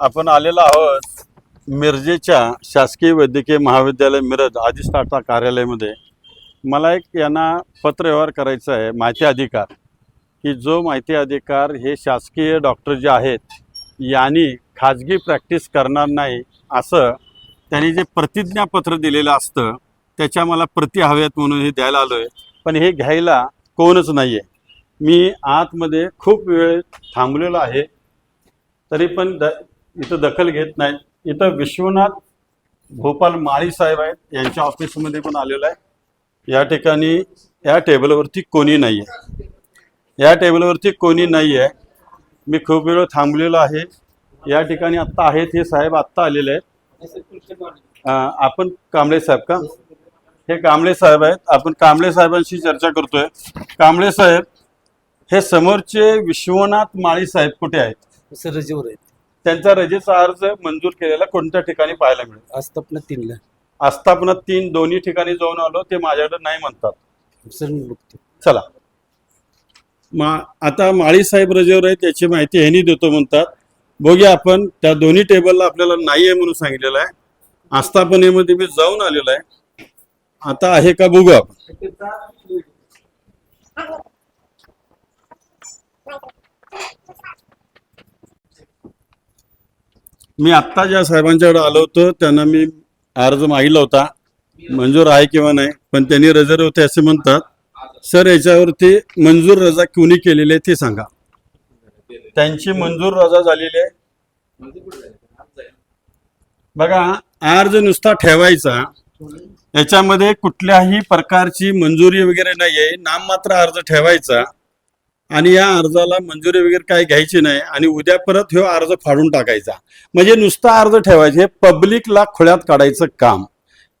आपण आलेलो आहोत मिरजेच्या शासकीय वैद्यकीय महाविद्यालय मिरज अधिष्ठाता कार्यालयामध्ये. मला एक यांना पत्रव्यवहार करायचा आहे माहिती अधिकार. की जो माहिती अधिकार हे शासकीय डॉक्टर जे आहेत यांनी खाजगी प्रॅक्टिस करणार नाही असं त्यांनी जे प्रतिज्ञापत्र दिलेलं असतं त्याच्या मला प्रति हव्यात म्हणून हे द्यायला आलो आहे पण हे घ्यायला कोणच नाही आहे मी आतमध्ये खूप वेळ थांबलेलो आहे. तरी पण द इथं दखल घेत नाही. इथं विश्वनाथ भोपाल माळी साहेब आहेत. यांच्या ऑफिसमध्ये पण आलेलो आहे. या ठिकाणी या टेबलवरती कोणी नाही आहे या टेबलवरती कोणी नाही आहे मी खूप वेळ थांबलेलो आहे. या ठिकाणी आत्ता आहेत हे साहेब आत्ता आलेले आहेत. आपण कांबळे साहेब का? हे कांबळे साहेब आहेत. आपण कांबळे साहेबांशी चर्चा करतोय. कांबळे साहेब हे समोरचे विश्वनाथ माळी साहेब कुठे आहेत? सर रजेवर आहेत. त्यांचा रजेचा अर्ज मंजूर केलेला कोणत्या ठिकाणी पाहायला मिळेल? आस्थापना तीनला. आस्थापना तीन दोन्ही ठिकाणी जाऊन आलो ते माझ्याकडे नाही म्हणतात. सर मी बघतो. चला. मा आता माळी साहेब रजेवर आहे त्याची माहिती ह्यांनी देतो म्हणतात. बघूया आपण त्या दोन्ही टेबलला आपल्याला नाही आहे म्हणून सांगितलेलं आहे. आस्थापनेमध्ये मी जाऊन आलेलो आहे. आता आहे का बघू आपण. मी आत्ता ज्या साहेबांच्याकडे आलो होतो त्यांना मी अर्ज मागितला होता. मंजूर आहे किंवा नाही पण त्यांनी रजर होते असे म्हणतात. सर याच्यावरती मंजूर रजा कोणी केलेली आहे ते सांगा. त्यांची मंजूर रजा झालेली आहे. बघा अर्ज नुसता ठेवायचा. याच्यामध्ये कुठल्याही प्रकारची मंजुरी वगैरे नाही आहे नाममात्र अर्ज ठेवायचा. आणि या अर्जाला मंजुरी वगैरे काही घ्यायची नाही आणि उद्या परत हे अर्ज फाडून टाकायचा. म्हणजे नुसता अर्ज ठेवायचे हे पब्लिकला खोळ्यात काढायचं काम.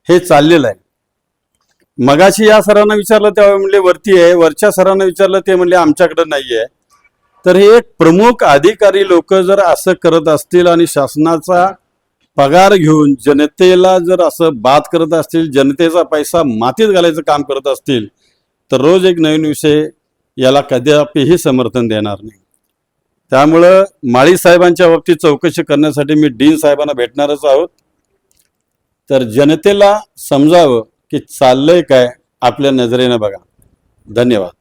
हे चाललेलं आहे. मगाशी या सरांना विचारलं तेव्हा म्हणले वरती आहे. वरच्या सरांना विचारलं ते म्हणले आमच्याकडे नाही आहे तर हे एक प्रमुख अधिकारी लोक जर असं करत असतील आणि शासनाचा पगार घेऊन जनतेला जर असं बाद करत असतील जनतेचा पैसा मातीत घालायचं काम करत असतील तर रोज एक नवीन विषय याला कदापिही समर्थन देणार नाही. त्यामुळं माळी साहेबांच्या बाबतीत चौकशी करण्यासाठी मी डीन साहेबांना भेटणारच आहोत. तर जनतेला समजावं की चाललंय काय आपल्या नजरेनं बघा. धन्यवाद.